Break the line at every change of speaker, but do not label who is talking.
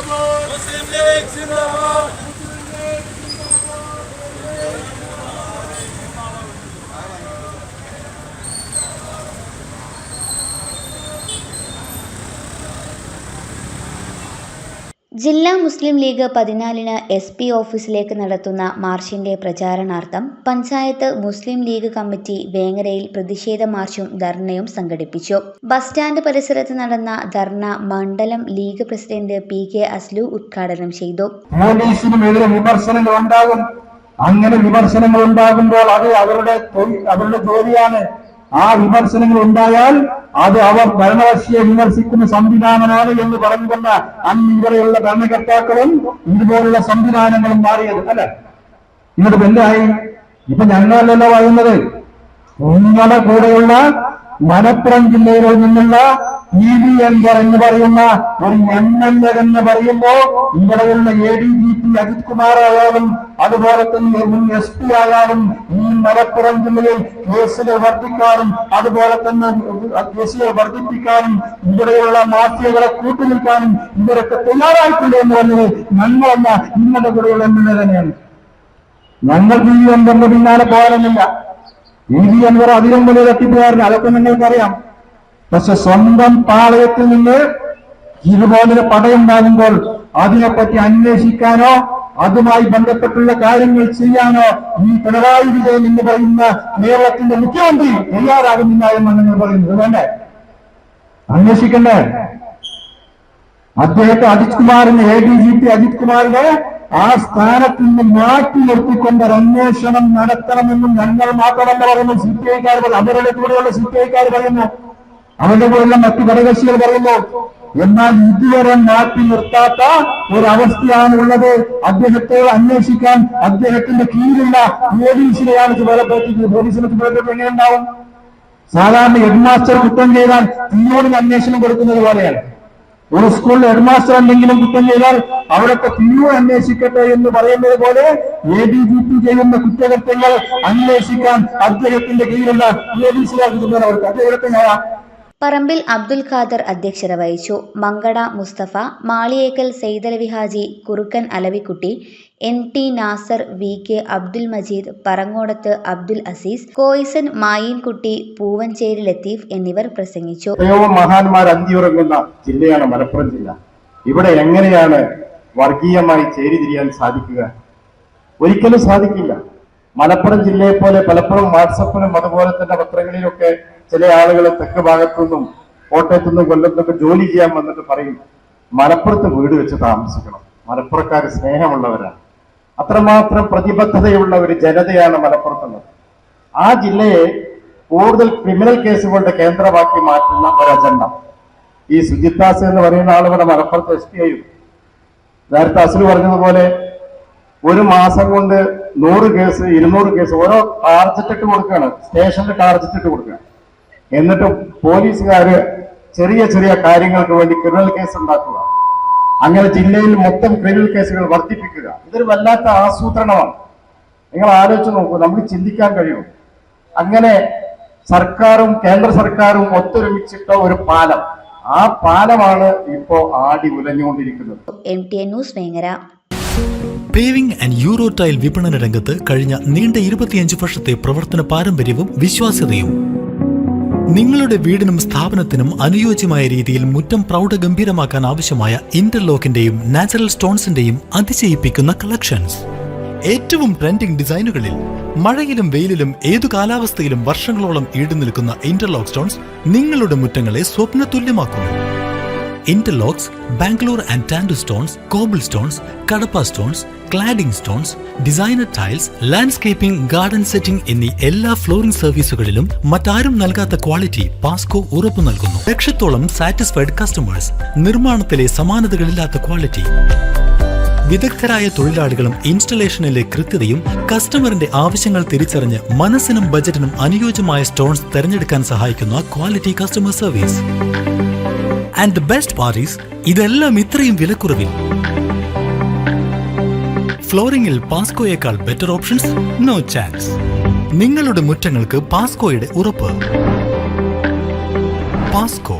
സിന്ദാബാദ് മുസ്ലിം ലീഗ് സിന്ദാബാദ്
ജില്ലാ മുസ്ലിം ലീഗ് പതിനാലിന് എസ് പി ഓഫീസിലേക്ക് നടത്തുന്ന മാർച്ചിന്റെ പ്രചാരണാർത്ഥം പഞ്ചായത്ത് മുസ്ലിം ലീഗ് കമ്മിറ്റി വേങ്ങരയിൽ പ്രതിഷേധ മാർച്ചും ധർണയും സംഘടിപ്പിച്ചു. ബസ് സ്റ്റാൻഡ് പരിസരത്ത് നടന്ന ധർണ മണ്ഡലം League president P K Aslu ഉദ്ഘാടനം ചെയ്തു.
വിമർശനങ്ങൾ ഉണ്ടാകും. അങ്ങനെ വിമർശനങ്ങൾ ഉണ്ടാകുമ്പോൾ അത് അവരുടെ അവരുടെ ജോലിയാണ്. ആ വിമർശനങ്ങൾ ഉണ്ടായാൽ അത് അവർ ഭരണകക്ഷിയെ വിമർശിക്കുന്ന സംവിധാനമാണ് എന്ന് പറഞ്ഞുകൊണ്ട് അന്ന് ഇവിടെയുള്ള ഭരണകർത്താക്കളും ഇതുപോലുള്ള സംവിധാനങ്ങളും മാറിയത് അല്ലെ? എന്നിട്ട് എന്തായി ഇപ്പൊ ഞങ്ങളല്ലല്ലോ പറയുന്നത്. നിങ്ങളുടെ കൂടെയുള്ള മലപ്പുറം ജില്ലയിൽ നിന്നുള്ള ഇ എൻകർ എന്ന് പറയുന്ന ഒരു എം എൽ എ എന്ന് പറയുമ്പോ ഇവിടെയുള്ള A D G P Ajith Kumar ആയാലും അതുപോലെ തന്നെ മുൻ എസ് പി ആയാലും ഈ മലപ്പുറം ജില്ലയിൽ കേസുകൾ വർദ്ധിക്കാനും അതുപോലെ തന്നെ കേസുകൾ വർദ്ധിപ്പിക്കാനും ഇവിടെയുള്ള മാഫിയകളെ കൂട്ടുനിൽക്കാനും ഇവരൊക്കെ തയ്യാറായിട്ടുണ്ട് എന്ന് പറഞ്ഞത് ഞങ്ങളല്ല നിങ്ങളുടെ കൂടെയുള്ള എം എൽ എ തന്നെയാണ്. ഞങ്ങൾ ഈ എൻവറിന്റെ പിന്നാലെ പോകാനൊന്നുമില്ല ഈ ബി എൻവർ അതിരം വലിയ തട്ടിപ്പുകാരൻ അതൊക്കെ നിങ്ങൾക്കറിയാം. പക്ഷെ സ്വന്തം പാളയത്തിൽ നിന്ന് ഇതുപോലെ പടയുണ്ടാകുമ്പോൾ അതിനെപ്പറ്റി അന്വേഷിക്കാനോ അതുമായി ബന്ധപ്പെട്ടുള്ള കാര്യങ്ങൾ ചെയ്യാനോ ഈ പിണറായി വിജയൻ എന്ന് പറയുന്ന കേരളത്തിന്റെ മുഖ്യമന്ത്രി തയ്യാറാകുന്നില്ല എന്നാണ് നിങ്ങൾ പറയുന്നത്. വേണ്ടേ? അന്വേഷിക്കണ്ടേ? അദ്ദേഹത്തെ അജിത് കുമാറിനെ A D G P Ajith കുമാറിനെ ആ സ്ഥാനത്ത് നിന്ന് മാറ്റി നിർത്തിക്കൊണ്ട് ഒരു അന്വേഷണം നടത്തണമെന്നും ഞങ്ങൾ മാത്രമല്ല പറയുന്നു സി പി ഐക്കാർ അവരുടെ കൂടെയുള്ള സി പി ഐക്കാർ പറയുന്നു അവരുടെ കൂടെയുള്ള മറ്റു ഘടകകക്ഷികൾ പറയുന്നു എന്നാൽ ഇതുവരെ മാറ്റി നിർത്താത്ത ഒരവസ്ഥയാണ് ഉള്ളത് അദ്ദേഹത്തെ അന്വേഷിക്കാൻ അദ്ദേഹത്തിന്റെ കീഴിലുള്ള പോലീസിനെയാണ് ചുമതലപ്പെടുത്തിയത് പോലീസിനെ ചുമതലപ്പെടുത്തി എങ്ങനെയുണ്ടാവും? സാധാരണ സാധാരണ ഹെഡ്മാസ്റ്റർ കുറ്റം ചെയ്താൽ പിന്നോടിന് അന്വേഷണം കൊടുക്കുന്നത് പോലെയാണ്. ഒരു സ്കൂളിൽ ഹെഡ് മാസ്റ്റർ എന്തെങ്കിലും കുറ്റം ചെയ്താൽ അവിടുത്തെ പിയു അന്വേഷിക്കട്ടെ എന്ന് പറയുന്നത് പോലെ എ ഡി ജി പി ചെയ്യുന്ന കുറ്റകൃത്യങ്ങൾ അന്വേഷിക്കാൻ അദ്ദേഹത്തിന്റെ കീഴിലുള്ള പോലീസുകാർക്ക് ചുമതല അദ്ദേഹത്തെ ഞാൻ
പറമ്പിൽ അബ്ദുൽ ഖാദർ അധ്യക്ഷത വഹിച്ചു. Mankada Mustafa Maliyekkal Saithalavi Haji Kurukkan Alavikutty N T Nasar V K Abdul Majeed Parangodath Abdul Azeez Koyisan Mayinkutty Poovancheri Latheef എന്നിവർ പ്രസംഗിച്ചു.
മഹാന്മാർ അന്തിയുറങ്ങുന്ന ജില്ലയാണ് മലപ്പുറം ജില്ല. ഇവിടെ എങ്ങനെയാണ് വർഗീയമായി ചേരിതിരിയാൻ സാധിക്കുക? ഒരിക്കലും സാധിക്കില്ല. മലപ്പുറം ജില്ലയെ പോലെ പലപ്പോഴും വാട്സപ്പിലും അതുപോലെ തന്നെ പത്രങ്ങളിലൊക്കെ ചില ആളുകൾ തെക്ക് ഭാഗത്തുനിന്നും കോട്ടയത്തു നിന്നും കൊല്ലത്തൊക്കെ ജോലി ചെയ്യാൻ വന്നിട്ട് പറയും മലപ്പുറത്ത് വീട് വെച്ച് താമസിക്കണം. മലപ്പുറക്കാർ സ്നേഹമുള്ളവരാണ്. അത്രമാത്രം പ്രതിബദ്ധതയുള്ള ഒരു ജനതയാണ് മലപ്പുറത്തുള്ളത്. ആ ജില്ലയെ കൂടുതൽ ക്രിമിനൽ കേസുകളുടെ കേന്ദ്രമാക്കി മാറ്റുന്ന ഒരു അജണ്ട. ഈ സുജിത്താസ് എന്ന് പറയുന്ന ആളുകളുടെ മലപ്പുറത്ത് എസ് പി ആയും നേരത്തെ അസുൽ പറഞ്ഞതുപോലെ ഒരു മാസം കൊണ്ട് നൂറ് കേസ് ഇരുന്നൂറ് കേസ് ഓരോ ടാർജറ്റ് ഇട്ട് കൊടുക്കുകയാണ്. സ്റ്റേഷനിൽ ടാർജറ്റ് ഇട്ട് കൊടുക്കുകയാണ്. എന്നിട്ട് പോലീസുകാര് ചെറിയ ചെറിയ കാര്യങ്ങൾക്ക് വേണ്ടി ക്രിമിനൽ കേസ് ഉണ്ടാക്കുക. അങ്ങനെ ജില്ലയിൽ മൊത്തം ക്രിമിനൽ കേസുകൾ വർദ്ധിപ്പിക്കുക. ഇതൊരു വല്ലാത്ത ആസൂത്രണമാണ്. നിങ്ങൾ ആലോചിച്ച് നോക്കൂ നമുക്ക് ചിന്തിക്കാൻ കഴിയും. അങ്ങനെ സർക്കാരും കേന്ദ്ര സർക്കാരും ഒത്തൊരുമിച്ചിട്ട ഒരു പാലം. ആ പാലമാണ് ഇപ്പോ ആടി ഉലഞ്ഞുകൊണ്ടിരിക്കുന്നത്.
M T A news Vengara
paving and euro tile വിപണന രംഗത്ത് കഴിഞ്ഞ നീണ്ട ഇരുപത്തിയഞ്ച് വർഷത്തെ പ്രവർത്തന പാരമ്പര്യവും വിശ്വാസ്യതയും. നിങ്ങളുടെ വീടിനും സ്ഥാപനത്തിനും അനുയോജ്യമായ രീതിയിൽ മുറ്റം പ്രൗഢഗംഭീരമാക്കാൻ ആവശ്യമായ ഇന്റർലോക്കിന്റെയും നാച്ചുറൽ സ്റ്റോൺസിന്റെയും അതിശയിപ്പിക്കുന്ന കളക്ഷൻസ് ഏറ്റവും ട്രെൻഡിംഗ് ഡിസൈനുകളിൽ മഴയിലും വെയിലിലും ഏതു കാലാവസ്ഥയിലും വർഷങ്ങളോളം ഈടുനിൽക്കുന്ന ഇന്റർലോക്ക് സ്റ്റോൺസ് നിങ്ങളുടെ മുറ്റങ്ങളെ സ്വപ്നതുല്യമാക്കുന്നു. Interlocks Bangalore and Tandur stones cobble stones Kadapa stones cladding stones designer tiles landscaping garden setting എന്നീ എല്ലാ ഫ്ലോറിംഗ് സർവീസുകളിലും മറ്റാരും നൽകാത്ത ക്വാളിറ്റി പാസ്കോ ഉറപ്പു നൽകുന്നു. ലക്ഷത്തോളം സാറ്റിസ്ഫൈഡ് കസ്റ്റമേഴ്സ് നിർമ്മാണത്തിലെ സമാനതകളില്ലാത്ത ക്വാളിറ്റി വിദഗ്ധരായ തൊഴിലാളികളും ഇൻസ്റ്റലേഷനിലെ കൃത്യതയും കസ്റ്റമറിന്റെ ആവശ്യങ്ങൾ തിരിച്ചറിഞ്ഞ് മനസ്സിനും ബജറ്റിനും അനുയോജ്യമായ സ്റ്റോൺസ് തിരഞ്ഞെടുക്കാൻ സഹായിക്കുന്ന quality customer service and the best parties ഇതെല്ലാം ഇത്രയും വിലക്കുറവിൽ. ഫ്ലോറിംഗിൽ പാസ്കോയേക്കാൾ ബെറ്റർ ഓപ്ഷൻസ് നോ ചാൻസ് നിങ്ങളുടെ മുറ്റങ്ങൾക്ക് പാസ്കോയുടെ ഉറപ്പ്. പാസ്കോ